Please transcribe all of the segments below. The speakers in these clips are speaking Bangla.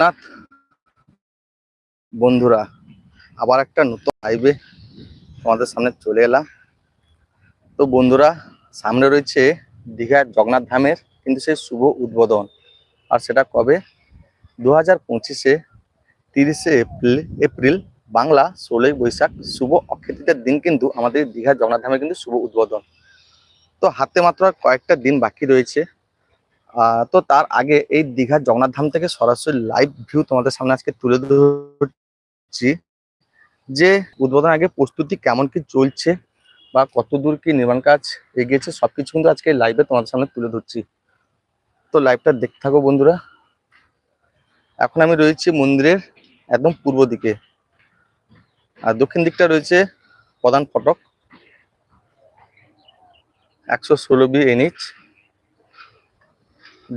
নাথ বন্ধুরা, আবার একটা নতুন লাইভে তোমাদের সামনে চলে এলাম। তো বন্ধুরা, সামনে রয়েছে দীঘার জগন্নাথ ধামের কিন্তু সেই শুভ উদ্বোধন। আর সেটা কবে? দু হাজার পঁচিশে তিরিশে এপ্রিল এপ্রিল, বাংলা ষোলোই বৈশাখ শুভ অক্ষয় দিন কিন্তু আমাদের দীঘার জগন্নাথ ধামের কিন্তু শুভ উদ্বোধন। তো হাতে মাত্র কয়েকটা দিন বাকি রয়েছে। তো তার আগে এই দীঘার জগন্নাথ ধাম থেকে সরাসরি লাইভ ভিউ তোমাদের সামনে আজকে তুলে ধরছি যে উদ্বোধন আগে প্রস্তুতি কেমন কি চলছে বা কত দূর কি নির্মাণ কাজ এগিয়েছে, সবকিছু কিন্তু আজকে লাইভে তোমাদের সামনে তুলে ধরছি। তো লাইভটা দেখতে থাকো বন্ধুরা। এখন আমি রয়েছি মন্দিরের একদম পূর্ব দিকে। আর দক্ষিণ দিকটা রয়েছে প্রধান ফটক। একশো ষোলো B NH.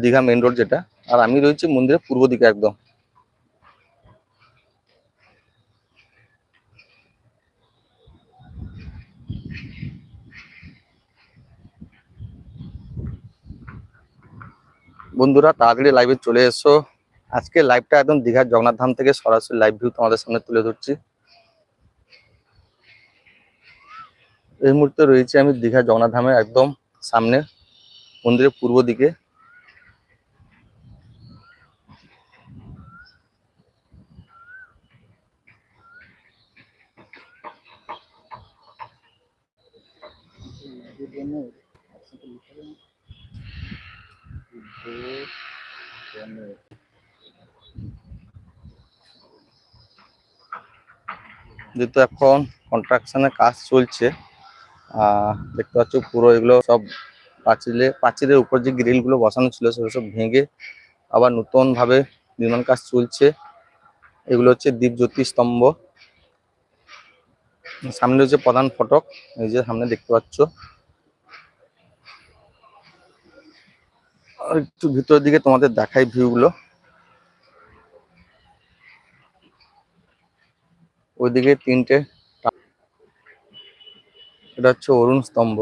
Digha main road যেটা, আর আমি রয়েছি মন্দিরের পূর্ব দিকে একদম। বন্ধুরা, তাড়াতাড়ি লাইভে চলে এসো। আজকে লাইভটা একদম দীঘার জগন্নাথ ধাম থেকে সরাসরি লাইভ ভিউ তোমাদের সামনে তুলে ধরছি। এই মুহূর্তে রয়েছে আমি দীঘা জগন্নাথ ধামের একদম সামনে মন্দিরের পূর্ব দিকে। যেহেতু এখন কন্ট্রাকশনের কাজ চলছে দেখতে পাচ্ছ পুরো এগুলো সব পাঁচিলে, পাঁচিলের উপর যে গ্রিলগুলো বসানো ছিল সেগুলো সব ভেঙে আবার নতুন ভাবে নির্মাণ কাজ চলছে। এগুলো হচ্ছে দ্বীপজ্যোতি স্তম্ভ। সামনে হচ্ছে প্রধান ফটক, এই যে সামনে দেখতে পাচ্ছ। আর একটু ভিতরের দিকে তোমাদের দেখাই ভিউ গুলো। ওইদিকে তিনটে এটা হচ্ছে অরুণ স্তম্ভ।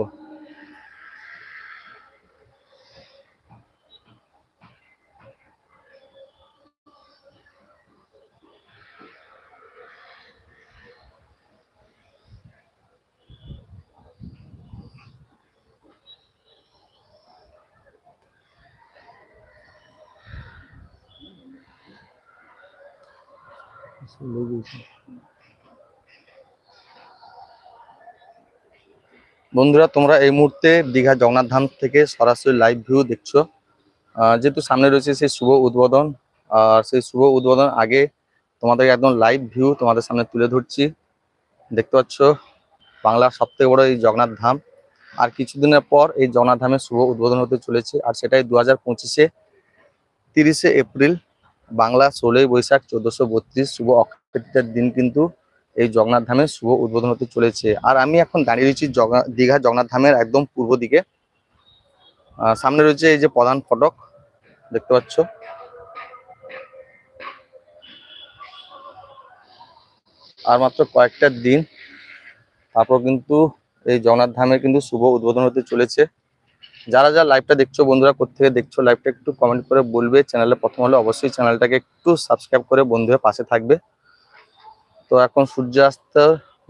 বন্ধুরা, তোমরা এই মুহূর্তে দীঘা জগন্নাথ ধাম থেকে সরাসরি লাইভ ভিউ দেখছ। যেহেতু সামনে রয়েছে সেই শুভ উদ্বোধন, আর সেই শুভ উদ্বোধন আগে তোমাদের একদম লাইভ ভিউ তোমাদের সামনে তুলে ধরছি। দেখতে পাচ্ছ, বাংলার সব থেকে বড় এই জগন্নাথ ধাম। আর কিছুদিনের পর এই জগন্নাথ ধামের শুভ উদ্বোধন হতে চলেছে, আর সেটাই দু হাজার পঁচিশে তিরিশে এপ্রিল বাংলা ষোলোই বৈশাখ চোদ্দশো বত্রিশ শুভ অক্ষয় দিন কিন্তু এই জগন্নাথ ধামের শুভ উদ্বোধন হতে চলেছে। আর আমি এখন দাঁড়িয়ে রয়েছি দীঘা জগন্নাথ ধামের একদম পূর্ব দিকে। সামনে রয়েছে এই যে প্রধান ফটক, দেখতে পাচ্ছ? আর মাত্র কয়েকটা দিন, তারপর কিন্তু এই জগন্নাথ ধামের কিন্তু শুভ উদ্বোধন হতে চলেছে। যারা যারা লাইভটা দেখছ, বন্ধুরা কোথেকে দেখছ লাইভটা একটু কমেন্ট করে বলবে। চ্যানেলে প্রথম হলে অবশ্যই চ্যানেলটাকে একটু সাবস্ক্রাইব করে বন্ধুরা পাশে থাকবে। তো এখন সূর্যাস্ত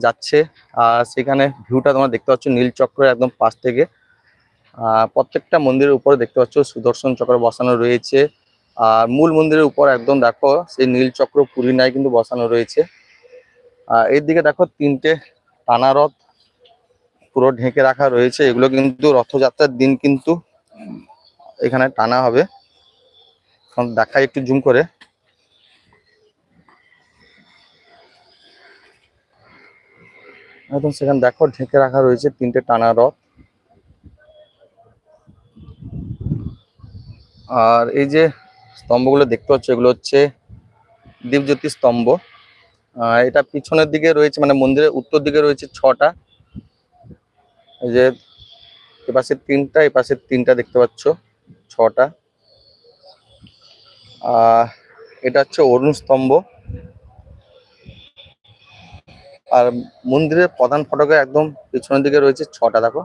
যাচ্ছে, আর সেখানে ভিউটা তোমরা দেখতে পাচ্ছ নীল চক্রের একদম পাশ থেকে। প্রত্যেকটা মন্দিরের উপরে দেখতে পাচ্ছ সুদর্শন চক্র বসানো রয়েছে। আর মূল মন্দিরের উপর একদম দেখো, সেই নীল চক্র পুরী নাই কিন্তু বসানো রয়েছে। আর এর দিকে দেখো তিনটে টানা রথ পুরো ঢেকে রাখা রয়েছে। এগুলো কিন্তু রথযাত্রার দিন কিন্তু এখানে টানা হবে। দেখাই একটু জুম করে। একদম সেখানে দেখো ঢেকে রাখা রয়েছে তিনটে টানা রথ। আর এই যে স্তম্ভগুলো দেখতে পাচ্ছ, এগুলো হচ্ছে দীপজ্যোতি স্তম্ভ। এটা পিছনের দিকে রয়েছে মানে মন্দিরের উত্তর দিকে রয়েছে ছটা। এই যে এপাশে তিনটা এপাশে তিনটা দেখতে পাচ্ছ, ছটা। এটা হচ্ছে অরুণ স্তম্ভ আর মন্দিরের প্রধান ফটকের একদম পিছনের দিকে রয়েছে ছটা, দেখো।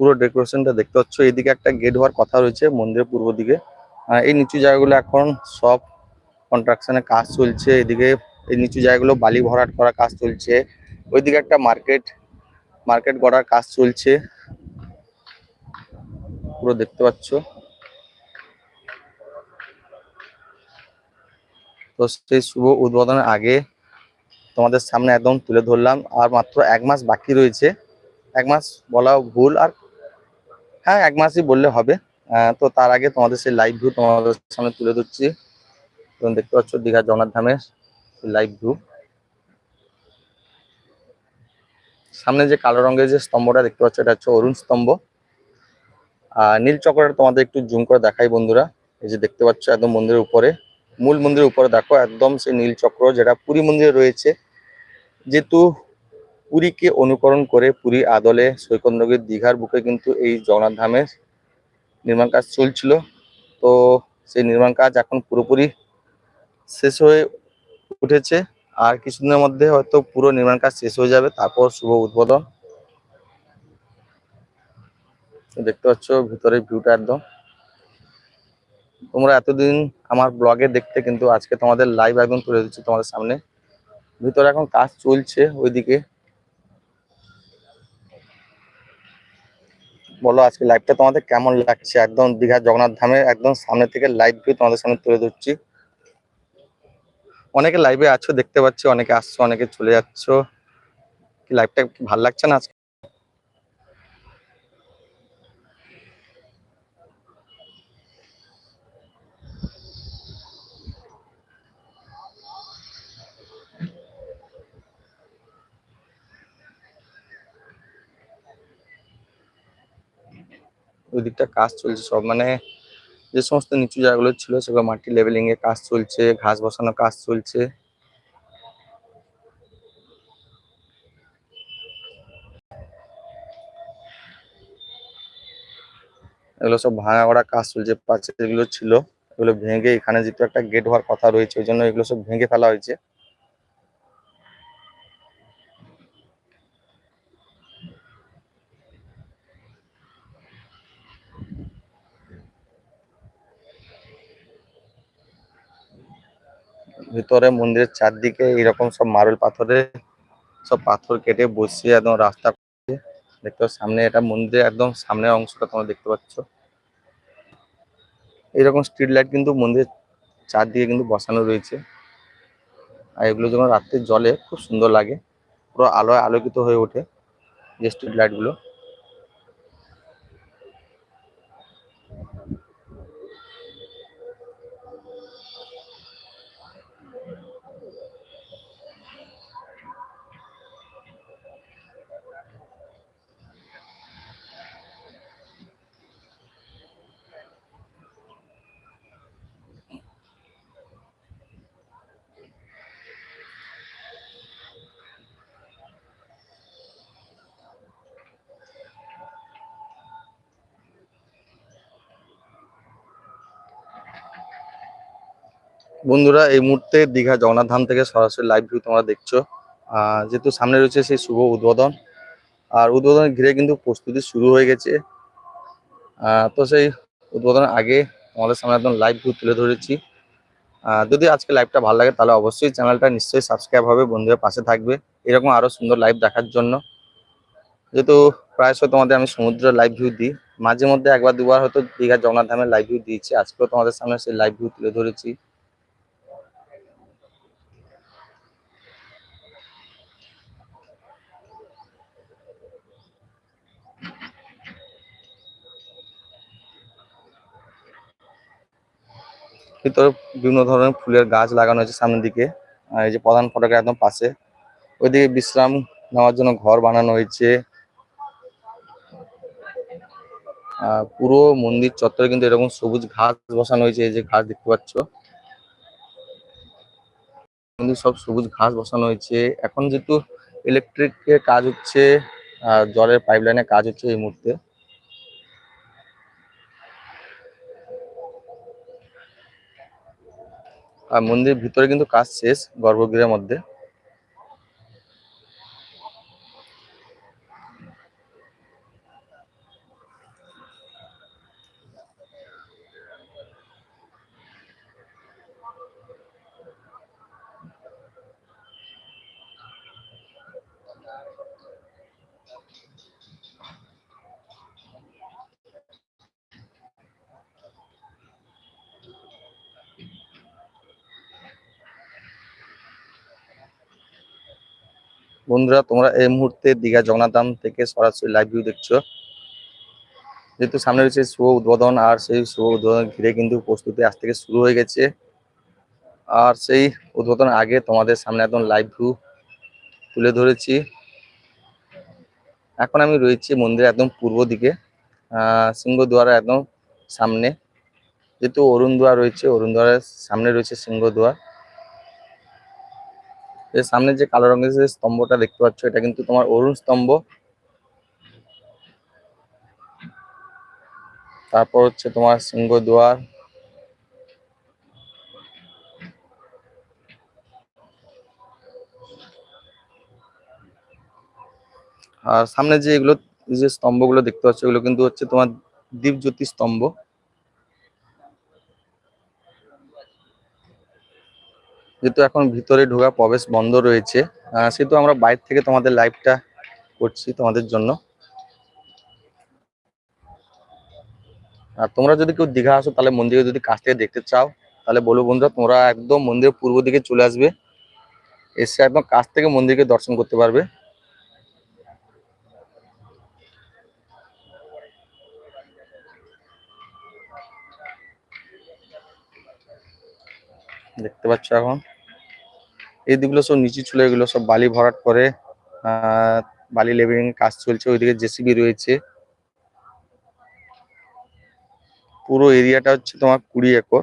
পুরো ডেকোরেশনটা দেখতে পাচ্ছ। এদিকে একটা গেট হওয়ার কথা রয়েছে মন্দিরের পূর্ব দিকে। এই নিচু জায়গাগুলো এখন সব কন্ট্রাকশনের কাজ চলছে। এদিকে এই নিচু জায়গাগুলো বালি ভরাট করার কাজ চলছে। ওইদিকে একটা মার্কেট মার্কেট গড়ার কাজ চলছে। পুরো দেখতে পাচ্ছ। তো সেই শুভ উদ্বোধনের আগে তোমাদের সামনে একদম তুলে ধরলাম। আর মাত্র এক মাস বাকি রয়েছে। এক মাস বলা ভুল আর হ্যাঁ এক মাসই বললে হবে। তো তার আগে তোমাদের সেই লাইভ ভিউ তোমাদের সামনে তুলে ধরছি। দেখতে পাচ্ছ দীঘা জগন্নাথ ধামের লাইভ গ্রুপ সামনে যে কালো রঙের যে স্তম্ভটা দেখতে পাচ্ছ, এটা হচ্ছে অরুণ স্তম্ভ। আর নীল চক্রটা তোমাদের একটু জুম করে দেখাই বন্ধুরা। এই যে দেখতে পাচ্ছ, একদম মন্দিরের উপরে। মূল মন্দিরের উপরে দেখো, একদম সেই নীল চক্র যেটা পুরী মন্দিরে রয়েছে। যেহেতু পুরীকে অনুকরণ করে পুরী আদলে সৈকত নগরীর দীঘার বুকে কিন্তু এই জগন্নাথ ধামের নির্মাণ কাজ চলছিল। তো সেই নির্মাণ কাজ এখন পুরোপুরি শেষ হয়ে উঠেছে আর কিছুদিনের মধ্যে হয়তো পুরো নির্মাণ কাজ শেষ হয়ে যাবে, তারপর শুভ উদ্বোধন। দেখতে পাচ্ছ ভিতরের ভিউটা একদম। তোমরা এতদিন আমার ব্লগে দেখতে কিন্তু আজকে তোমাদের লাইভ একদম তুলে দিচ্ছি তোমাদের সামনে। ভিতরে এখন কাজ চলছে ওইদিকে। বলো আজকে লাইভটা তোমাদের কেমন লাগছে? একদম দীঘা জগন্নাথ ধামের একদম সামনে থেকে লাইভ ভিউ তোমাদের সামনে তুলে ধরছি। অনেকে লাইভে আছো, দেখতে পাচ্ছি, অনেকে আসছো, অনেকে চলে যাচ্ছ। কি লাইভটা ভালো লাগছে না আজকে? ওই দিকটা কাজ চলছে সব মানে যে সমস্ত নিচু জায়গাগুলো ছিল সেগুলো মাটি লেভেলিং এর কাজ চলছে, ঘাস বসানোর কাজ চলছে। এগুলো সব ভাঙা করা কাজ চলছে যেগুলো ছিল, এগুলো ভেঙে এখানে যেহেতু একটা গেট হওয়ার কথা রয়েছে, ওই জন্য এগুলো সব ভেঙে ফেলা হয়েছে। ভিতরে মন্দিরের চারদিকে এরকম সব মার্বেল পাথরে সব পাথর কেটে বসিয়ে একদম রাস্তা দেখতে সামনে এটা মন্দিরের একদম সামনের অংশটা তোমরা দেখতে পাচ্ছ। এইরকম স্ট্রিট লাইট কিন্তু মন্দিরের চারদিকে কিন্তু বসানো রয়েছে। আর এগুলো যখন রাত্রে জলে খুব সুন্দর লাগে। পুরো আলোয় আলোকিত হয়ে ওঠে যে স্ট্রিট লাইট বন্ধুরা, এই মুহূর্তে দীঘা জগন্নাথ ধাম থেকে সরাসরি লাইভ ভিউ তোমরা দেখছ। যেহেতু সামনে রয়েছে সেই শুভ উদ্বোধন। আর উদ্বোধন ঘিরে কিন্তু প্রস্তুতি শুরু হয়ে গেছে। তো সেই উদ্বোধনের আগে আমাদের সামনে একদম লাইভ ভিউ তুলে ধরেছি। যদি আজকে লাইভটা ভালো লাগে, তাহলে অবশ্যই চ্যানেলটা নিশ্চয়ই সাবস্ক্রাইব হবে, বন্ধুদের পাশে থাকবে। এরকম আরও সুন্দর লাইভ দেখার জন্য। যেহেতু প্রায়শই তোমাদের আমি সমুদ্রের লাইভ ভিউ দিই, মাঝে মধ্যে একবার দুবার হয়তো দীঘা জগন্নাথ ধামের লাইভ ভিউ দিয়েছি। আজকেও তোমাদের সামনে সেই লাইভ ভিউ তুলে ধরেছি। ভিতরে বিভিন্ন ধরনের ফুলের গাছ লাগানো হয়েছে সামনের দিকে। এই যে প্রধান ফটকের একদম পাশে। ওইদিকে বিশ্রাম নেওয়ার জন্য ঘর বানানো হয়েছে। পুরো মন্দির চত্বরে কিন্তু এরকম সবুজ ঘাস বসানো হয়েছে, এই যে ঘাস দেখতে পাচ্ছ। মন্দির সব সবুজ ঘাস বসানো হয়েছে। এখন যেহেতু ইলেকট্রিকের কাজ হচ্ছে জলের পাইপ কাজ হচ্ছে এই মুহূর্তে। আর মন্দিরের ভিতরে কিন্তু কাজ শেষ গর্ভগৃহের মধ্যে। বন্ধুরা, তোমরা এই মুহূর্তে দীঘা জগন্নাথধাম থেকে সরাসরি লাইভ ভিউ দেখছ। যেহেতু সামনে রয়েছে শুভ উদ্বোধন, আর সেই শুভ উদ্বোধন ঘিরে কিন্তু প্রস্তুতি আজ থেকে শুরু হয়ে গেছে। আর সেই উদ্বোধন আগে তোমাদের সামনে একদম লাইভ ভিউ তুলে ধরেছি। এখন আমি রয়েছি মন্দিরের একদম পূর্ব দিকে, আহ, সিংহদুয়ারের একদম সামনে। যেহেতু অরুণ দুয়ার রয়েছে অরুণ দুয়ারের সামনে রয়েছে সিংহদুয়ার। এর সামনে যে কালো রঙের যে স্তম্ভটা দেখতে পাচ্ছ, এটা কিন্তু তোমার অরুণ স্তম্ভ। তারপর হচ্ছে তোমার সিংহদুয়ার আর সামনে যে এগুলো, যে স্তম্ভগুলো দেখতে পাচ্ছ, এগুলো কিন্তু হচ্ছে তোমার দীপজ্যোতি স্তম্ভ। যেহেতু এখন ভিতরে ঢোকা প্রবেশ বন্ধ রয়েছে সেহেতু আমরা বাইরে থেকে তোমাদের লাইভটা করছি তোমাদের জন্য। আর তোমরা যদি কেউ দীঘা আসো, তাহলে মন্দিরে যদি কাছ থেকে দেখতে চাও, তাহলে বলো বন্ধুরা, তোমরা একদম মন্দিরের পূর্ব দিকে চলে আসবে। এসে একদম কাছ থেকে মন্দিরকে দর্শন করতে পারবে। দেখতে পাচ্ছ এখন। এই দিকগুলো সব নিচু চলে, এগুলো সব বালি ভরাট করে বালি এর কাজ চলছে। ওইদিকে জেসিবি রয়েছে। পুরো এরিয়াটা হচ্ছে তোমার কুড়ি একর।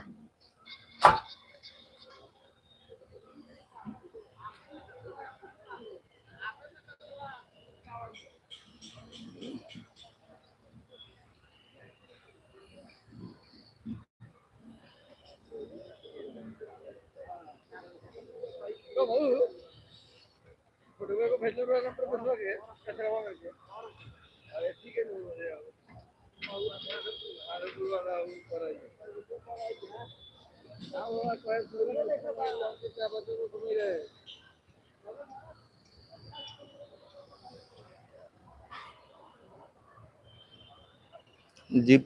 জীব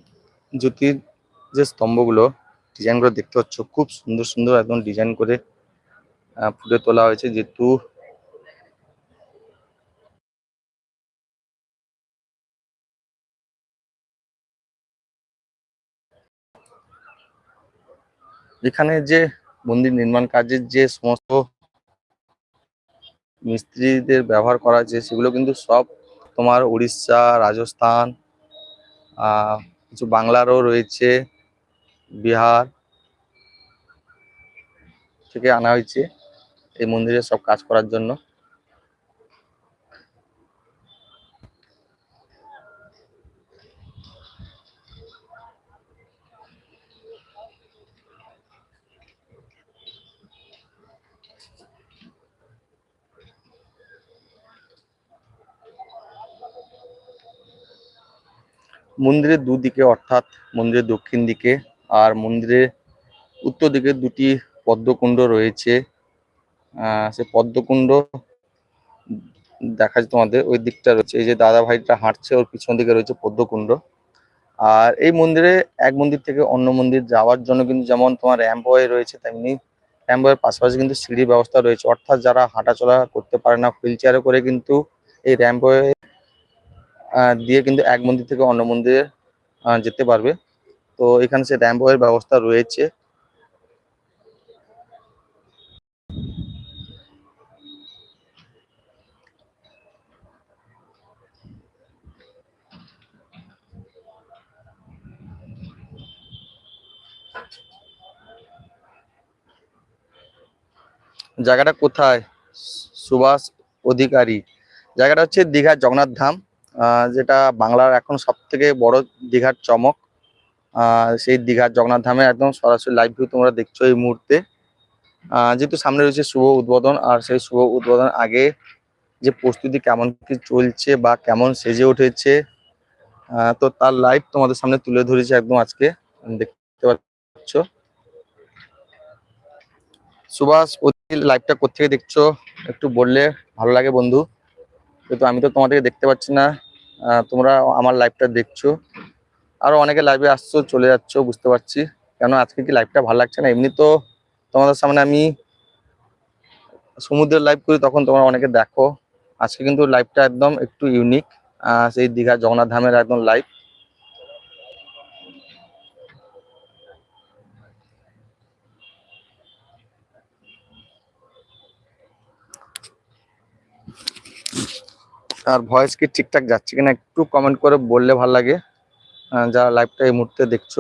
জ্যোতির যে স্তম্ভগুলো ডিজাইন করে দেখতে পাচ্ছ খুব সুন্দর সুন্দর একদম ডিজাইন করে ফুটে তোলা হয়েছে যেহেতু এখানে যে মন্দির নির্মাণ কাজের যে সমস্ত মিস্ত্রিদের ব্যবহার করা হয়েছে, সেগুলো কিন্তু সব তোমার উড়িষ্যা, রাজস্থান কিছু বাংলারও রয়েছে, বিহার থেকে আনা হয়েছে। এই মন্দিরে সব কাজ করার জন্য। মন্দিরের দুদিকে অর্থাৎ মন্দিরের দক্ষিণ দিকে আর মন্দিরের উত্তর দিকে দুটি পদ্মকুণ্ড রয়েছে। সে পদ্মকুণ্ড দেখা যায় তোমাদের, ওই দিকটা রয়েছে। এই যে দাদা ভাইটা হাঁটছে, ওর পিছন দিকে রয়েছে পদ্মকুণ্ড। আর এই মন্দিরে এক মন্দির থেকে অন্য মন্দির যাওয়ার জন্য কিন্তু যেমন তোমার র্যাম্প ওয়ে রয়েছে, তেমনি র্যাম্প ওয়ের পাশাপাশি কিন্তু সিঁড়ির ব্যবস্থা রয়েছে। অর্থাৎ যারা হাঁটাচলা করতে পারে না, হুইল চেয়ারে করে কিন্তু এই র্যাম্প ওয়ে দিয়ে কিন্তু এক মন্দির থেকে অন্য মন্দিরে যেতে পারবে। তো এখানে সে র্যাম্প ওয়ের ব্যবস্থা রয়েছে। জায়গাটা কোথায়? সুভাষ অধিকারী। জায়গাটা হচ্ছে দীঘার জগন্নাথ ধাম যেটা বাংলার এখন সব থেকে বড় দীঘার চমক। সেই দীঘার জগন্নাথ ধামে একদম সরাসরি লাইভ ভিউ তোমরা দেখছ এই মুহূর্তে। যেহেতু সামনে রয়েছে শুভ উদ্বোধন, আর সেই শুভ উদ্বোধন আগে যে প্রস্তুতি কেমন কি চলছে বা কেমন সেজে উঠেছে তো তার লাইভ তোমাদের সামনে তুলে ধরেছে একদম আজকে। দেখতে পাচ্ছ? সুভাষ লাইভটা কোথেকে দেখছ? একটু বললে ভালো লাগে বন্ধু। কিন্তু আমি তো তোমাদেরকে দেখতে পাচ্ছি না। তোমরা আমার লাইভটা দেখছ। আরও অনেকে লাইভে আসছো, চলে যাচ্ছো, বুঝতে পারছি। কেন আজকে কি লাইভটা ভালো লাগছে না? এমনি তো তোমাদের সামনে আমি সমুদ্রের লাইভ করি, তখন তোমরা অনেকে দেখো। আজকে কিন্তু লাইভটা একদম একটু ইউনিক সেই দীঘা জগন্নাথ ধামের একদম লাইভ আর ভয়েস কি ঠিকঠাক যাচ্ছে কিনা একটু কমেন্ট করে বললে ভালো লাগে। যারা লাইভটা এই মুহূর্তে দেখছ।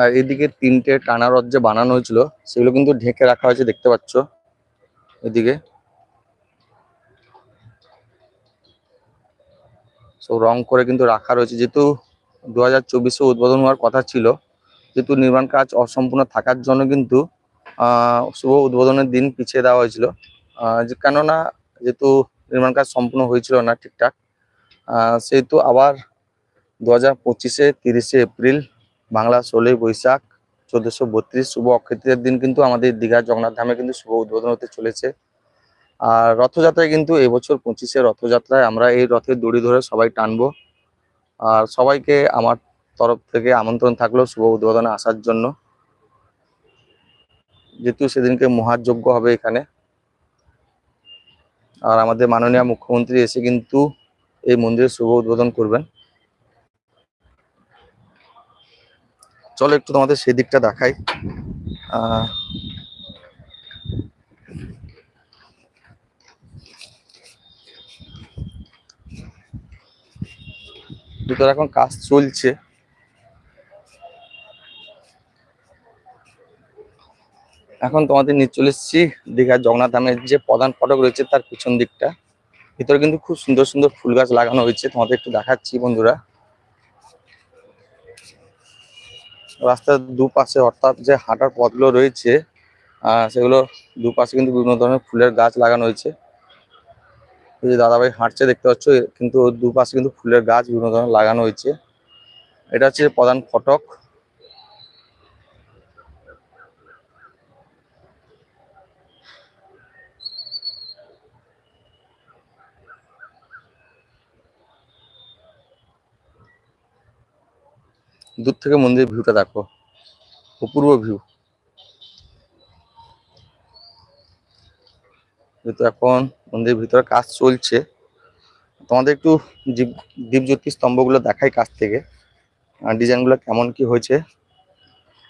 আর এদিকে তিনটে টানা রথ যে বানানো হয়েছিল, সেগুলো কিন্তু ঢেকে রাখা হয়েছে, দেখতে পাচ্ছ? এদিকে। সব রং করে কিন্তু রাখা রয়েছে। যেহেতু দু হাজার চব্বিশে উদ্বোধন হওয়ার কথা ছিল, যেহেতু নির্মাণ কাজ অসম্পূর্ণ থাকার জন্য কিন্তু শুভ উদ্বোধনের দিন পিছিয়ে দেওয়া হয়েছিল। কেননা, যেহেতু নির্মাণ কাজ সম্পূর্ণ হয়েছিল না ঠিকঠাক সেহেতু আবার দু হাজার পঁচিশে তিরিশে এপ্রিল বাংলা ষোলোই বৈশাখ চোদ্দশো বত্রিশ শুভ অক্ষতৃতীয়ার দিন কিন্তু আমাদের দীঘা জগন্নাথ ধামে কিন্তু শুভ উদ্বোধন হতে চলেছে। আর রথযাত্রায় কিন্তু এবছর পঁচিশে রথযাত্রায় আমরা এই রথের দড়ি ধরে সবাই টানবো। আর সবাইকে আমার তরফ থেকে আমন্ত্রণ থাকল শুভ উদ্বোধনে আসার জন্য। যেহেতু সেদিনকে মহাযজ্ঞ হবে এখানে। আর আমাদের মাননীয় মুখ্যমন্ত্রী এসে কিন্তু এই মন্দিরের শুভ উদ্বোধন করবেন। চলো একটু তোমাদের সেই দিকটা দেখাই ভিতরে এখন কাজ চলছে। এখন তোমাদের নিয়ে চলে এসেছি দীঘার জগন্নাথ ধামের যে প্রধান ফটক রয়েছে তার পিছন দিকটা। ভিতরে কিন্তু খুব সুন্দর সুন্দর ফুল গাছ লাগানো হয়েছে, তোমাদের একটু দেখাচ্ছি বন্ধুরা। রাস্তার দুপাশে অর্থাৎ যে হাঁটার পথগুলো রয়েছে সেগুলো দুপাশে কিন্তু বিভিন্ন ধরনের ফুলের গাছ লাগানো হয়েছে। এই যে দাদাভাই হাঁটছে দেখতে পাচ্ছ কিন্তু দুপাশে কিন্তু ফুলের গাছ বিভিন্ন ধরনের লাগানো হয়েছে। এটা হচ্ছে প্রধান ফটক। দূর থেকে মন্দিরের ভিউটা দেখো। অপূর্ব ভিউ যেহেতু এখন মন্দিরের ভিতরে কাজ চলছে, তোমাদের একটু জীব দীপজ্যোতি স্তম্ভগুলো দেখাই কাছ থেকে, আর ডিজাইনগুলো কেমন কি হয়েছে।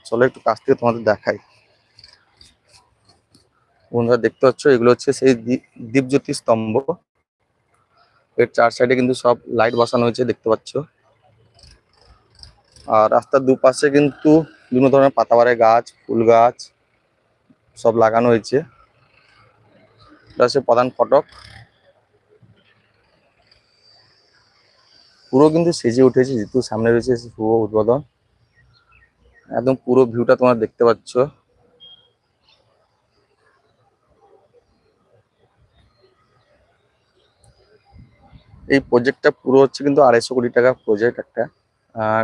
চলো একটু কাছ থেকে তোমাদের দেখাই। বন্ধুরা দেখতে পাচ্ছ, এগুলো হচ্ছে সেই দীপজ্যোতি স্তম্ভ। এর চার সাইডে কিন্তু সব লাইট বসানো হয়েছে, দেখতে পাচ্ছ। আর রাস্তার দুপাশে কিন্তু বিভিন্ন ধরনের পাতাবাড়ে গাছ, ফুল গাছ সব লাগানো হয়েছে। এটা হচ্ছে প্রধান ফটক। পুরো কিন্তু সেজে উঠেছে, যেহেতু সামনে রয়েছে শুভ উদ্বোধন। একদম পুরো ভিউটা তোমরা দেখতে পাচ্ছ। এই প্রজেক্টটা পুরো হচ্ছে কিন্তু আড়াইশো কোটি টাকা প্রজেক্ট একটা।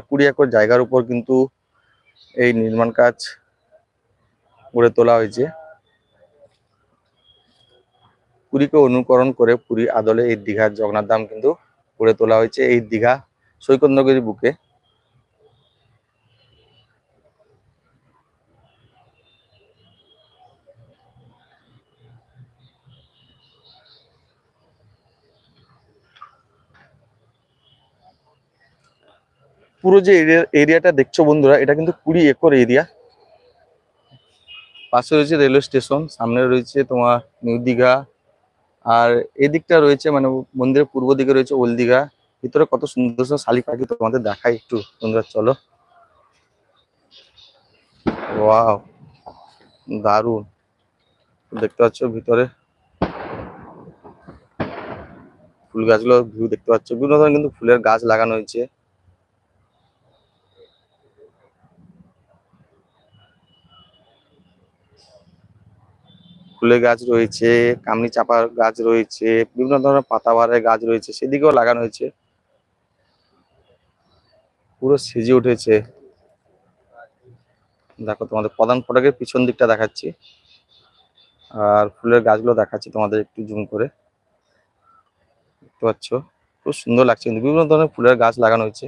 কুড়ি একর জায়গার উপর কিন্তু এই নির্মাণ কাজ গড়ে তোলা হয়েছে। পুরীকে অনুকরণ করে পুরী আদলে এই দীঘার জগন্নাথ ধাম কিন্তু গড়ে তোলা হয়েছে। এই দীঘা সৈকত নগরীর বুকে পুরো যে এরিয়া, এরিয়াটা দেখছ বন্ধুরা, এটা কিন্তু কুড়ি একর এরিয়া। পাশে রয়েছে রেলওয়ে স্টেশন, সামনে রয়েছে তোমার নিউ দীঘা, আর এদিকটা রয়েছে মানে মন্দিরের পূর্ব দিকে রয়েছে ওল দীঘা। ভিতরে কত সুন্দর সুন্দর শালিক পাখি তোমাদের দেখাই একটু, বন্ধুরা, চলো। ওয়াও, দারুণ। দেখতে পাচ্ছ ভিতরে? ফুল গাছগুলো, ভিউ দেখতে পাচ্ছ। বিভিন্ন ধরনের কিন্তু ফুলের গাছ লাগানো হয়েছে। ফুলের গাছ রয়েছে কামনি চাপার গাছ রয়েছে, বিভিন্ন ধরনের পাতাবাহারের গাছ রয়েছে, সেদিকেও লাগানো হয়েছে। পুরো সেজে উঠেছে। দেখো তোমাদের প্রধান ফটকের পিছন দিকটা দেখাচ্ছি। আর ফুলের গাছগুলো দেখাচ্ছি তোমাদের একটু জুম করে। দেখতে পাচ্ছ? খুব সুন্দর লাগছে কিন্তু। বিভিন্ন ধরনের ফুলের গাছ লাগানো হয়েছে।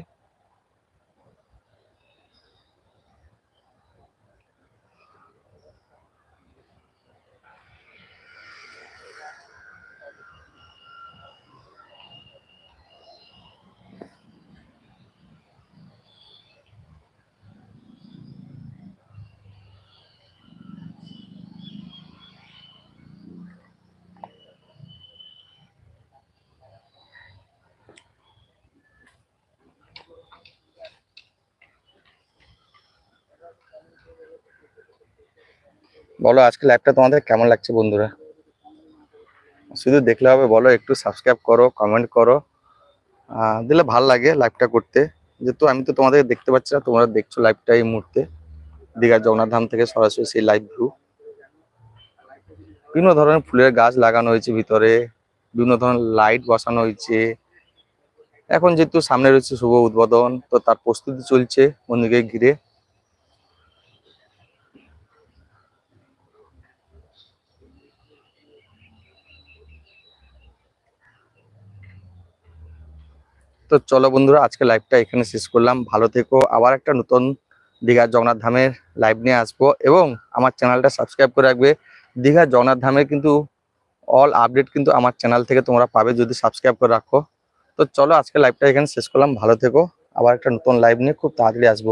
বলো, আজকে লাইভটা তোমাদের কেমন লাগছে বন্ধুরা? শুধু দেখলে হবে, বলো, একটু সাবস্ক্রাইব করো কমেন্ট করো। দিলে ভালো লাগে লাইভটা করতে। যেহেতু আমি তো তোমাদের দেখতে পাচ্ছি না, তোমরা দেখছ লাইভটা এই মুহূর্তে। দীঘার জগন্নাথ ধাম থেকে সরাসরি সেই লাইভ ভিউ বিভিন্ন ধরনের ফুলের গাছ লাগানো হয়েছে ভিতরে, বিভিন্ন ধরনের লাইট বসানো হয়েছে। এখন যেহেতু সামনে রয়েছে শুভ উদ্বোধন, তো তার প্রস্তুতি চলছে মন্দিরকে ঘিরে। তো চলো বন্ধুরা, আজকে লাইভটা এখানে শেষ করলাম। ভালো থেকো। আবার একটা নতুন দীঘার জগন্নাথ ধামের লাইভ নিয়ে আসব। এবং আমার চ্যানেলটা সাবস্ক্রাইব করে রাখবে। দীঘার জগন্নাথ ধামের কিন্তু অল আপডেট কিন্তু আমার চ্যানেল থেকে তোমরা পাবে যদি সাবস্ক্রাইব করে রাখো। তো চলো আজকে লাইভটা এখানে শেষ করলাম। ভালো থেকো। আবার একটা নতুন লাইভ নিয়ে খুব তাড়াতাড়ি আসব।